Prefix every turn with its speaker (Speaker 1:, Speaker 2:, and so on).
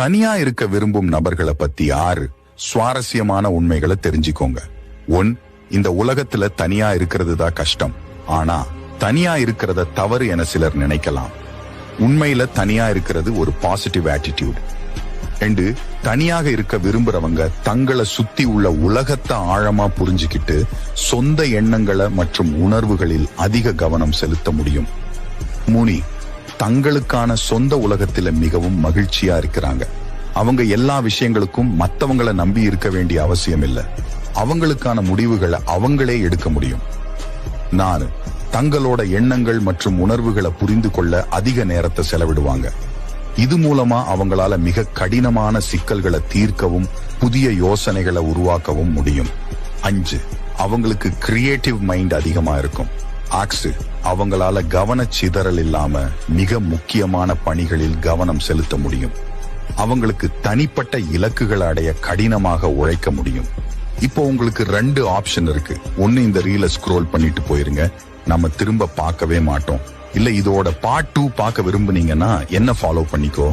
Speaker 1: தனியா இருக்க விரும்பும் நபர்களை பத்தி ஆறு சுவாரஸ்யமான உண்மைகளை தெரிஞ்சுக்கோங்க. ஒன் இந்த உலகத்துல தனியா இருக்கிறது தான் கஷ்டம். ஆனா தனியா இருக்கிறத தவறு என சிலர் நினைக்கலாம். உண்மையில தனியா இருக்கிறது ஒரு பாசிட்டிவ் ஆட்டிடியூட் ரெண்டு தனியாக இருக்க விரும்புறவங்க தங்களை சுத்தி உள்ள உலகத்தை ஆழமா புரிஞ்சுக்கிட்டு சொந்த எண்ணங்களை மற்றும் உணர்வுகளில் அதிக கவனம் செலுத்த முடியும். மூணு தங்களுக்கான சொந்த உலகத்துல மிகவும் மகிழ்ச்சியா இருக்கிறாங்க. அவங்க எல்லா விஷயங்களுக்கும் மற்றவங்களை நம்பி இருக்க வேண்டிய அவசியம் இல்லை. அவங்களுக்கான முடிவுகளை அவங்களே எடுக்க முடியும். நான் தங்களோட எண்ணங்கள் மற்றும் உணர்வுகளை புரிந்து கொள்ள அதிக நேரத்தை செலவிடுவாங்க. இது மூலமா அவங்களால மிக கடினமான சிக்கல்களை தீர்க்கவும் புதிய யோசனைகளை உருவாக்கவும் முடியும். அஞ்சு அவங்களுக்கு கிரியேட்டிவ் மைண்ட் அதிகமா இருக்கும். ஆக்சு அவங்களால கவனச்சிதறல் இல்லாம மிக முக்கியமான பணிகளில் கவனம் செலுத்த முடியும். அவங்களுக்கு தனிப்பட்ட இலக்குகளை அடைய கடினமாக உழைக்க முடியும். இப்போ உங்களுக்கு ரெண்டு ஆப்ஷன் இருக்கு. ஒன்னு இந்த ரீல ஸ்க்ரோல் பண்ணிட்டு போயிருங்க. நம்ம திரும்ப பார்க்கவே மாட்டோம். இல்ல இதோட பார்ட் டூ பார்க்க விரும்புனீங்கன்னா என்ன ஃபாலோ பண்ணிக்கோ?